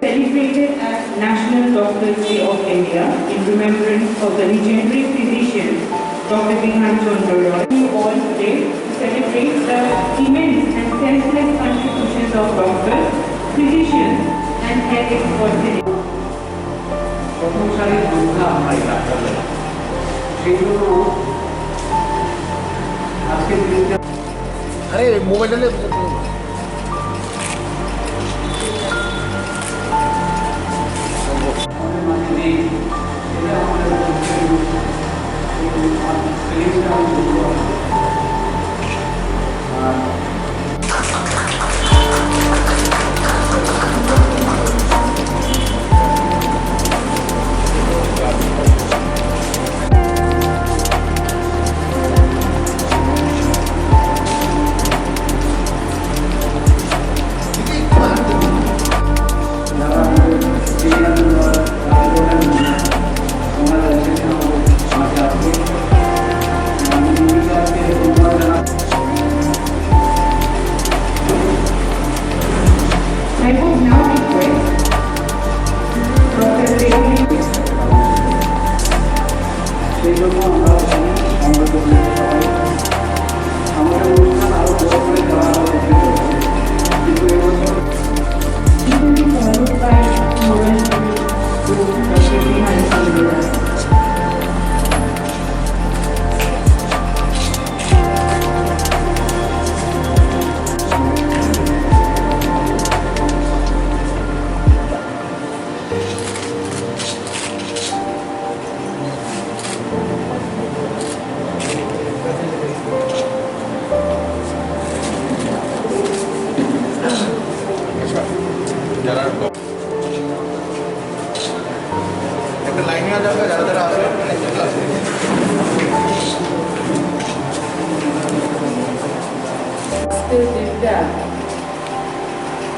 Celebrated as National Doctors Day of India in remembrance of the legendary physician Dr. Bihan Chandra Roy. We all today to celebrate the immense and selfless contributions of doctors, physicians and health experts in প্রথম সারির যোদ্ধা আমরা এই ডাক্তাররা সেই জন্য আজকের দিনটা আরে মোবাইলটা Thank আমাদের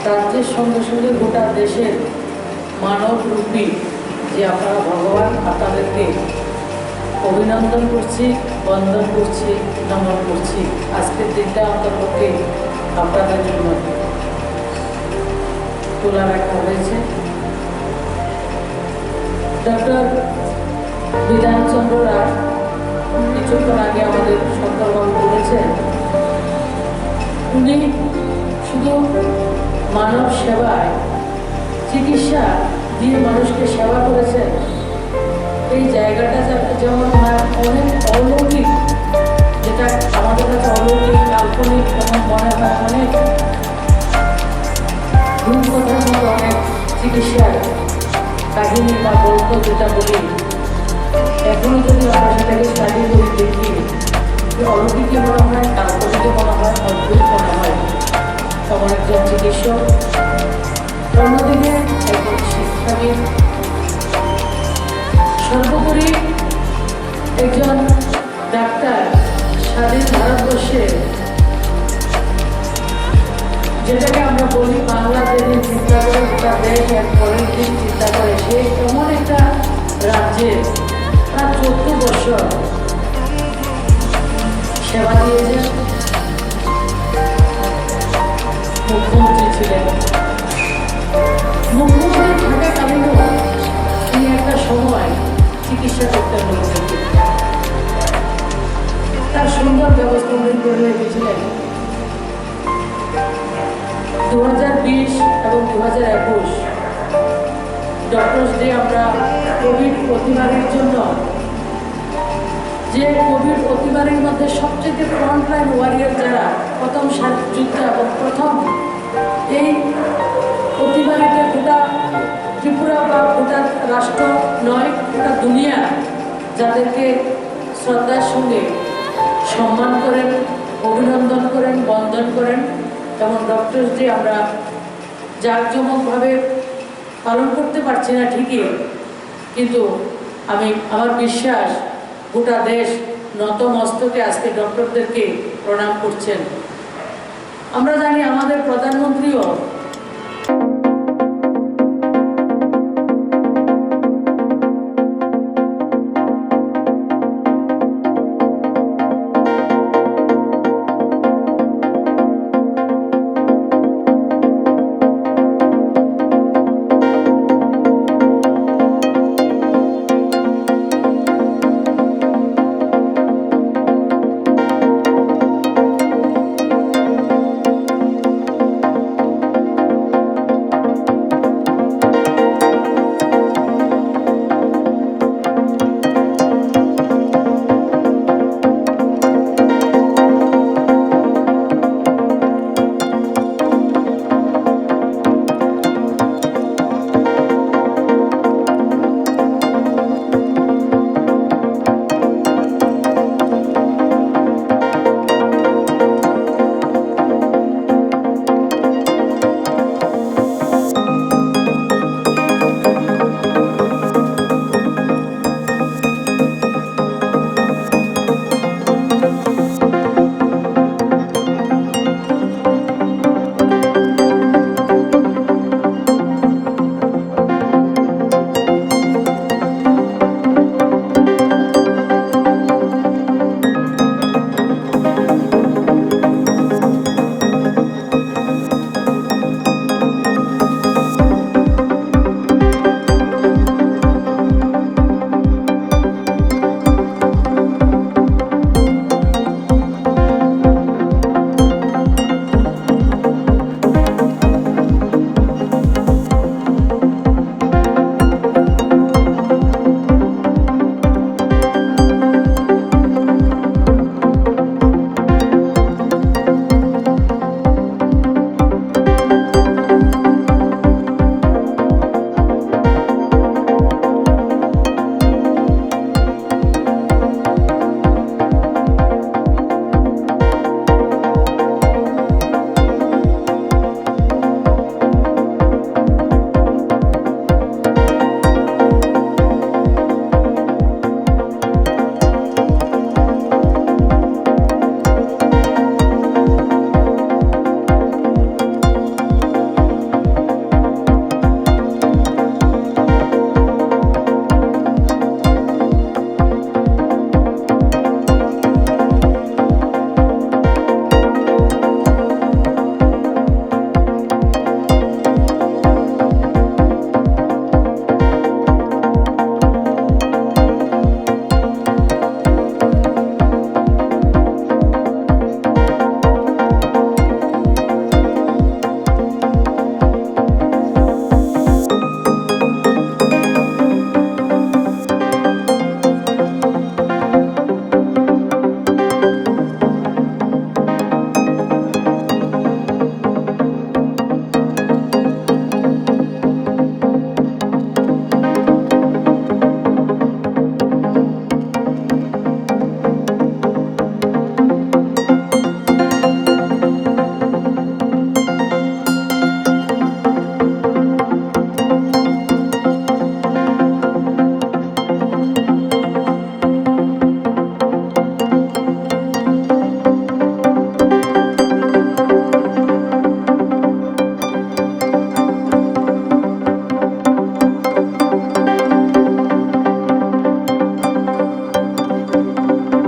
রাজ্যের সঙ্গে সঙ্গে গোটা দেশের মানব রূপী যে আপনারা ভগবান আপনাদেরকে অভিনন্দন করছি, বন্দন করছি, নমন করছি। আজকের দিনটা অন্তর্পক্ষে আপনাদের জন্য তোলা রাখা হয়েছে। ডক্টর বিধানচন্দ্র রায় কিছুক্ষণ আগে আমাদের সন্তর্বাবু বলেছেন উনি শুধু মানব সেবায় চিকিৎসা দিয়ে মানুষকে সেবা করেছেন। এই জায়গাটা যেমন অনেক অলৌকিক, যেটা আমাদের কাছে অলৌকিক, কাল্পনিক এবং মনে হয় অনেক। রূপকথার মতো অনেক চিকিৎসার কাহিনী বা গল্প যেটা বলি, এখনও যদি আমরা সেটাকে স্টাডি করে, দেখি অলৌকিকে মনে হয়, কাল্পনিকে মনে হয় যেটাকে আমরা বলি বাংলা যেদিন চিন্তা করে গোটা দেশ এক পরের দিন চিন্তা করে সে এমন একটা রাজ্যে তার চোদ্দ বছর সেবা দিয়েছেন মুখ্যমন্ত্রী ছিলেন। মুখ্যমন্ত্রী থাকাকালীনও তিনি একটা সময় চিকিৎসা করতেন লোকদেরকে তার সুন্দর ব্যবস্থা উনি করে রেখেছিলেন। দু হাজার বিশ এবং দু হাজার একুশ। ডক্টরস ডে আমরা কোভিড প্রতিবারের জন্য, যে কোভিড প্রতিবারের মধ্যে সবচেয়ে ফ্রন্টলাইন ওয়ারিয়ার যারা, প্রথম যুদ্ধ এবং প্রথম, এই প্রতিবারিতে গোটা ত্রিপুরা বা গোটা রাষ্ট্র নয়, গোটা দুনিয়া যাদেরকে শ্রদ্ধার সঙ্গে সম্মান করেন, অভিনন্দন করেন, বন্দন করেন। যেমন ডক্টরস ডে আমরা জাঁকজমকভাবে পালন করতে পারছি না ঠিকই, কিন্তু আমি, আমার বিশ্বাস গোটা দেশ নত মস্তকে আজকে ডক্টরদেরকে প্রণাম করছেন। আমরা জানি আমাদের প্রধানমন্ত্রীও